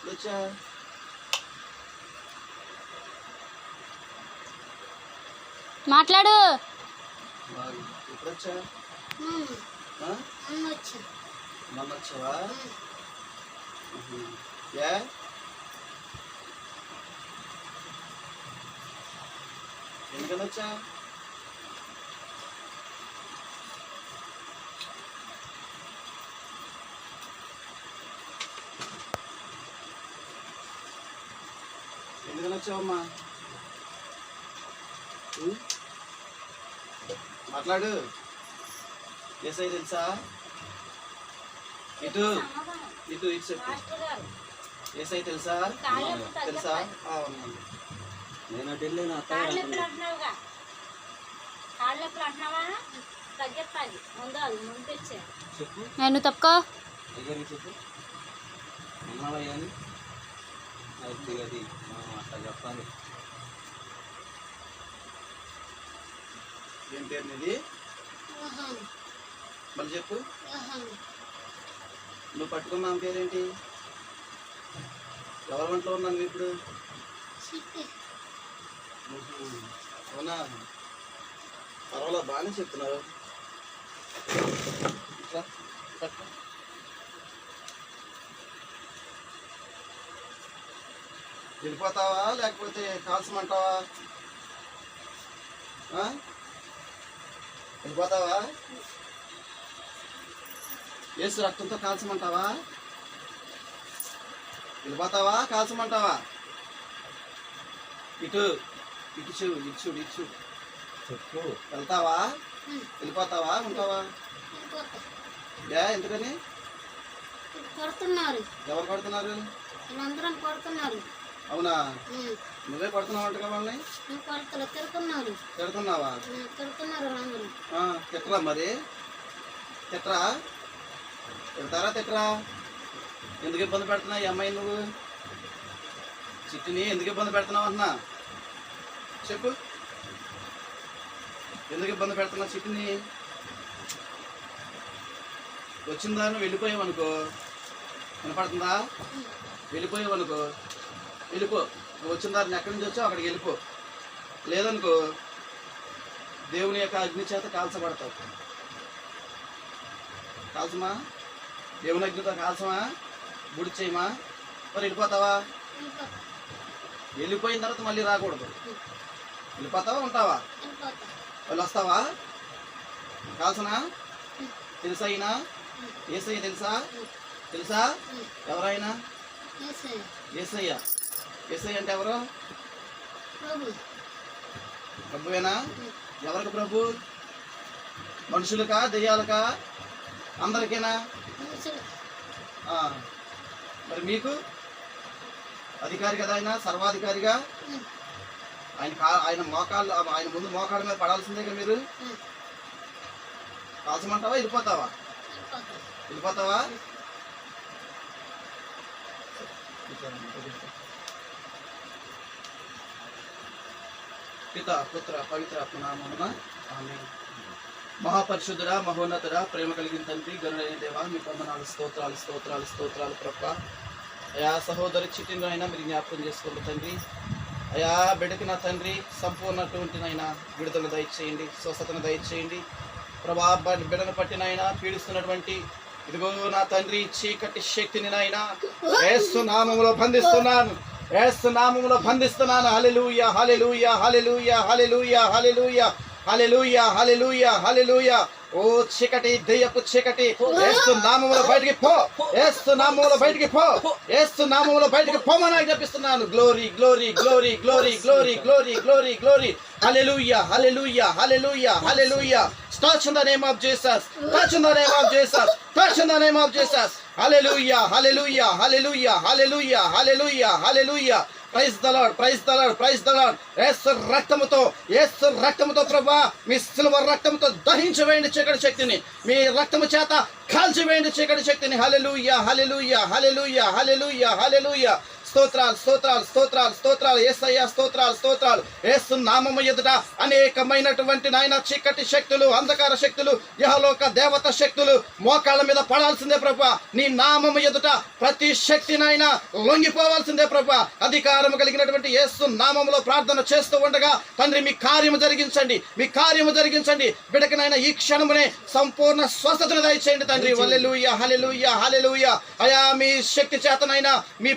ఎప్పుడు వచ్చా మాట్లాడు బాగా. ఎప్పుడు వచ్చా మొన్న వచ్చావా ఏ ఎందుకని వచ్చా వచ్చావమ్మా మాట్లాడు. ఎస్ఐ తెలుసా? ఇటు ఇటు ఇటు చెప్పు. ఎస్ఐ తెలుసా? తెలుసా? అవునండి నేను అటు చెప్పు. నేను తప్ప చెప్పు. అని అది మనం అట్లా చెప్పాలి. ఏం పేరు నీది? మళ్ళీ చెప్పు. నువ్వు పట్టుకున్న ఆమె పేరేంటి? ఎవరి వంటలో ఉన్నాను ఇప్పుడు. అవునా? పర్వాలేదు బాగానే చెప్తున్నారు ఇట్లా. వెళ్ళిపోతావా? లేకపోతే కాల్చమంటావా ఆ? వెళ్ళిపోతావా? ఏసు రక్తంతో కాల్చమంటావా వెళ్ళిపోతావా? కాల్చమంటావా ఇటు ఇటు చూడు ఇటు చూడు ఇటు చూడు. చెప్పు. వెళ్తావా? వెళ్ళిపోతావా? ఉంటావా? ఏ ఎందుకని? కొడుతున్నారు. ఎవరు కొడుతున్నారు? కొడుతున్నారు. అవునా? నువ్వే కొడుతున్నావు అంటగా వాళ్ళని? తిడుతున్నావా? తిట్టరా మరి? తిట్టరా? తిడతారా తిట్టరా? ఎందుకు ఇబ్బంది పెడుతున్నావు ఈ అమ్మాయి నువ్వు? చిట్టుని ఎందుకు ఇబ్బంది పెడుతున్నావు అంటున్నా? చెప్పు. ఎందుకు ఇబ్బంది పెడుతున్నావు చిట్టుని? వచ్చిందా? నువ్వు వెళ్ళిపోయావు అనుకో వినపడుతుందా? వెళ్ళిపోయావు అనుకో వెళ్ళిపో. నువ్వు వచ్చిన దారిని ఎక్కడి నుంచి వచ్చావు అక్కడికి వెళ్ళిపో. లేదనుకో దేవుని యొక్క అగ్ని చేత కాల్చబడతావు. కాల్చమా? దేవుని అగ్నితో కాల్చమా? గుడి చేయమా? మరి వెళ్ళిపోతావా? వెళ్ళిపోతా వెళ్ళిపోయిన తర్వాత మళ్ళీ రాకూడదు. వెళ్ళిపోతావా? ఉంటావా? వాళ్ళు వస్తావా? కాల్చనా? తెలుసా అయినా ఏసయ్య తెలుసా? తెలుసా? ఎవరైనా ఏసయ్య, ఏసయ్య అంటే ఎవరు? ప్రభు. ప్రభువేనా? ఎవరికి ప్రభు? మనుషులకా దెయ్యాలకా? అందరికీనా? మరి మీకు? అధికారి కదా ఆయన సర్వాధికారిగా? ఆయన ఆయన మోకాళ్ళు ఆయన ముందు మోకాళ్ళ మీద పడాల్సిందే కదా మీరు? కాల్చమంటావా వెళ్ళిపోతావా? వెళ్ళిపోతా వెళ్ళిపోతావా? పిత పుత్ర పవిత్ర నామమున ఆమె మహాపరిశుద్ధుడా మహోన్నతుడా ప్రేమ కలిగిన తండ్రి గరుడైన దేవా మీ వందనాలు స్తోత్రాలు స్తోత్రాలు స్తోత్రాలు ప్రభ. అయా సహోదరి చిట్టిని అయినా మీరు జ్ఞాపకం చేసుకోండి తండ్రి. అయా బిడ్డకి నా తండ్రి సంపూర్ణటువంటినైనా విడుదల దయచేయండి స్వస్థతను దయచేయండి. ప్రభా బ- బిడ్డను పట్టినైనా పీడిస్తున్నటువంటి ఇదిగో నా తండ్రి చీకటి శక్తిని నాయనా ఏసు నామములో బంధిస్తున్నాను. ఏసు నామములో బంధిస్తున్నాను hallelujah hallelujah hallelujah hallelujah hallelujah hallelujah hallelujah hallelujah ఓ చీకటి దెయ్యపు చీకటి. ఏస్తు నామములో బయటికి పో. ఏస్తు నామములో బయటికి పో. ఏస్తు నామములో బయటికి పోమని చెప్పిస్తున్నాను. Glory glory glory glory glory glory glory glory. Hallelujah hallelujah hallelujah hallelujah touch in the name of Jesus. Touch in the name of Jesus. Name of the hallelujah hallelujah hallelujah hallelujah hallelujah hallelujah praise the Lord praise the Lord praise the Lord Yesu రక్తముతో ఏసు రక్తముతో ప్రభా మీ సిల్వ రక్తముతో దహించవేయండి చీకటి శక్తిని. మీ రక్తము చేత కాల్చివేయండి చీకటి శక్తిని. Hallelujah hallelujah hallelujah hallelujah hallelujah స్తోత్రాలు స్తోత్రాలు స్తోత్రాలు స్తోత్రాలు ఏసయ్య స్తోత్రాలు స్తోత్రాలు. ఏసు నామము ఎదుట అనేకమైనటువంటి నాయన చీకటి శక్తులు అంధకార శక్తులు యహలోక దేవత శక్తులు మోకాళ్ళ మీద పడాల్సిందే ప్రభా. నీ నామము ఎదుట ప్రతి శక్తి నాయన లొంగిపోవాల్సిందే ప్రభా. అధికారము కలిగినటువంటి యేసు నామములో ప్రార్థన చేస్తూ ఉండగా తండ్రి మీ కార్యము జరిగించండి మీ కార్యము జరిగించండి. బిడకనైనా ఈ క్షణమునే సంపూర్ణ స్వస్థతను దయచేయండి తండ్రి. హల్లెలూయ హల్లెలూయ హల్లెలూయ. అయా మీ శక్తి చేతనైనా మీ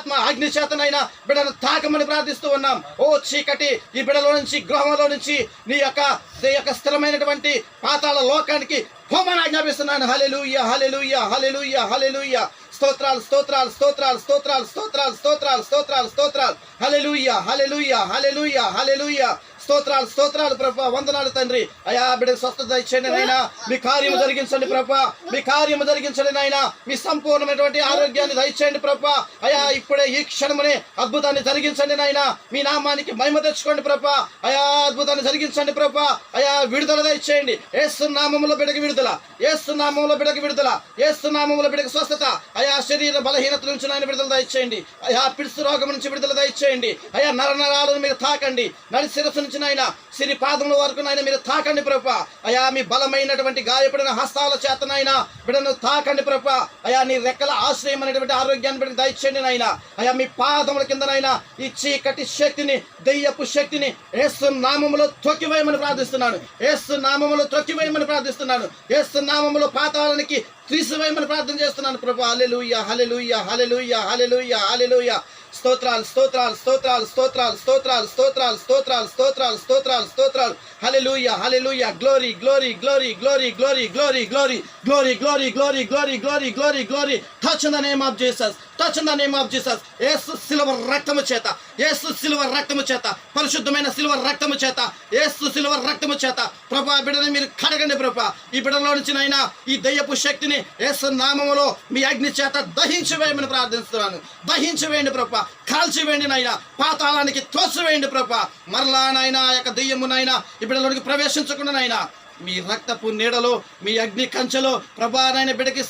పరిశుద్ధాత్మ అగ్ని చేతనైనా బిడను తాకమని ప్రార్థిస్తూ ఉన్నాం. ఓ చీకటి ఈ బిడలో నుంచి గృహంలో నుంచి నీ యొక్క నీ యొక్క స్థిరమైనటువంటి పాతాళ లోకానికి హోమని ఆజ్ఞాపిస్తున్నాను. హలెలుయ్య హలెలుయ్య హలెలుయ్య హలెలుయ్య స్తోత్రాలు స్తోత్రాలు స్తోత్రాలు స్తోత్రాలు స్తోత్రాలు స్తోత్రాలు స్తోత్రాలు స్తోత్రాలు. హలెలుయ్య హలెలుయ్య హలెలుయ్య హలెలుయ్య స్తోత్రాలు స్తోత్రాలు ప్రభా వందనాలు తండ్రి. అయా బిడ్డకు స్వస్థత ఇచ్చండి నాయనా. మీ కార్యము జరిగించండి ప్రభా. మీ కార్యము జరిగించండి నాయనా. మీ సంపూర్ణమైనటువంటి ఆరోగ్యాన్ని దయచేయండి ప్రభా. అయా ఇప్పుడే ఈ క్షణమునే అద్భుతాన్ని జరిగించండి నాయనా. మీ నామానికి మహిమ తెచ్చుకోండి ప్రభా. అయా అద్భుతాన్ని జరిగించండి ప్రభా. అయా విడుదల దయచేయండి. ఏసు నామములో బిడకి విడుదల. ఏస్తున్నామంలో నామములో బిడకి విడుదల. ఏస్తున్నామంలో నామములో బిడకి స్వస్థత. అయా శరీర బలహీనత నుంచి నాయన విడుదల దయచేయండి. అయా పిడుసు రోగం నుంచి విడుదల దయచేయండి. అయా నరనరాలను మీరు తాకండి. నడి శిరస్సు నుంచి నాయన సిరి పాదముల వరకు నాయన మీరు తాకండి ప్రభా అయా మీ బలమైనటువంటి గాయపడిన హస్తాల చేత నాయన బిడను తాకండి ప్రభా అయా నీ రెక్కల ఆశ్రయం అనేటువంటి ఆరోగ్యాన్ని బిడ్డకు దయచేయండి నాయన. అయా మీ పాదముల కింద ఈ చీకటి శక్తిని దెయ్యపు శక్తిని ఏసు నామములో తొక్కివేయమని ప్రార్థిస్తున్నాను. ఏసు నామములో తొక్కివేయమని ప్రార్థిస్తున్నాను. ఏసు నామములో పాతాలనికి తీసివేయమని ప్రార్థన చేస్తున్నాను ప్రభు హల్లెలూయ హల్లెలూయ హల్లెలూయ హల్లెలూయ హల్లెలూయ స్తోత్రాలు స్తోత్రాలు స్తోత్రాలు స్తోత్రాలు స్తోత్రాలు స్తోత్రాలు స్తోత్రాలు స్తోత్రాలు స్తోత్రాలు స్తోత్రాలు hallelujah hallelujah glory glory glory glory glory glory glory glory glory glory glory glory glory glory touch in the name of Jesus touch in the name of Jesus Yesu silver రక్తము చేత ఏసు సిల్వర్ రక్తము చేత పరిశుద్ధమైన సిల్వర్ రక్తము చేత ఏసు సిల్వర్ రక్తము చేత ప్రభా బిడ్డని మీరు కడగండి ప్రభా ఈ బిడ్డలో నుంచి నైనా ఈ దయ్యపు శక్తిని ఏసునామములో మీ అగ్ని చేత దహించివేయమని ప్రార్థిస్తున్నాను. దహించివేయండి కాల్చి వేయండి నాయన. పాతాళానికి తోసివేయండి వేయండి మరలా నాయన ఆ యొక్క దెయ్యమునైనా ఇప్పుడు ప్రవేశించకుండా నాయన మీ రక్తపు నీడలో మీ అగ్ని కంచెలో ప్రభానైన బిడ్డకి